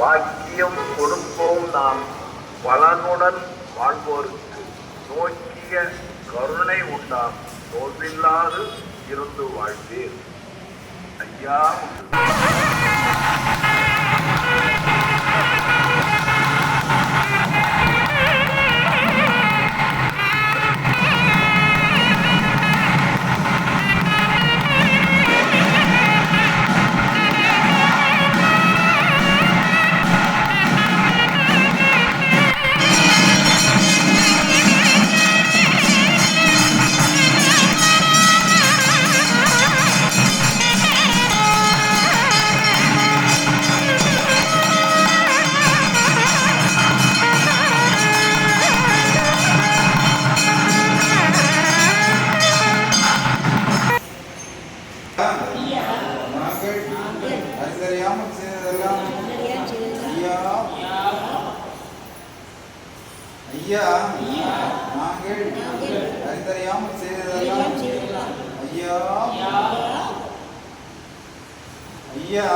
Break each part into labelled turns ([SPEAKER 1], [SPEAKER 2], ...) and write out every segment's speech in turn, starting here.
[SPEAKER 1] பாக்கியம் கொடுப்போம் நாம். பலனுடன் வாழ்வோருக்கு நோக்கிய கருணை உண்டாம். தோல்வில்லாது இருந்து வாழ்வீர். ஐயா.
[SPEAKER 2] ஐயா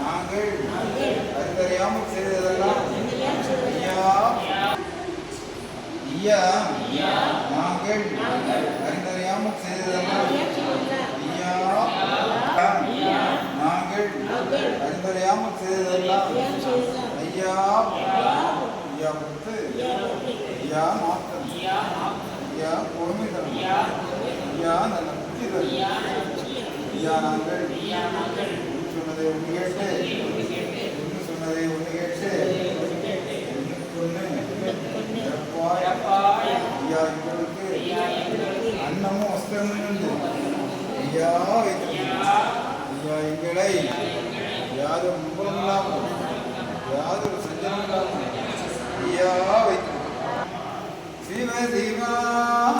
[SPEAKER 2] நாங்கள் அறிந்தறியாமல் செய்ததெல்லாம் ஐயா. ஐயா நாங்கள் அறிந்தறியாமல் செய்ததெல்லாம் ஐயா. நாங்கள் அறிந்தறியாமல் செய்ததெல்லாம் ஐயா. ஐயா முத்து ஐயா மாற்றம். ஐயா பொறுமை தரும் ஐயா நல்ல புத்தி தரும் ஐயா நாங்கள் சொன்னதை ஒன்று கேட்டு. ஒன்று சொன்னதை ஒன்று கேட்டு. ஐயா எங்களுக்கு அன்னமும் வஸ்திரமும் உண்டு. ஐயா வைத்திருக்கிறார். ஐயா. எங்களை. யாரும் முன்புறம் இல்லாமல் யாதொரு சஞ்சலம் இல்லாமல் ஐயா வைத்திருக்கிறார். சிவ சிவா.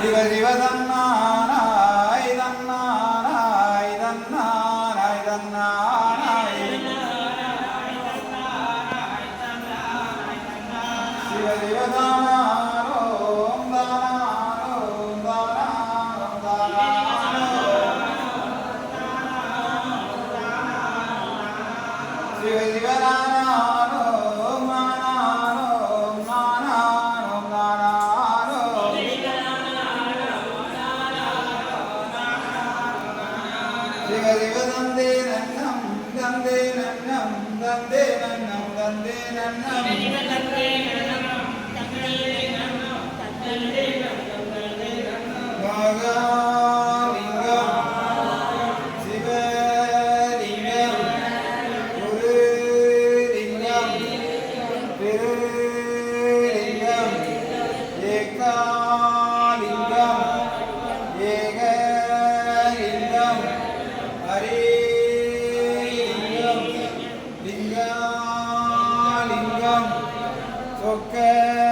[SPEAKER 2] சிவ தன்னானாய் தன்னாராய் தன்னாராய் தன்னாராய். Okay.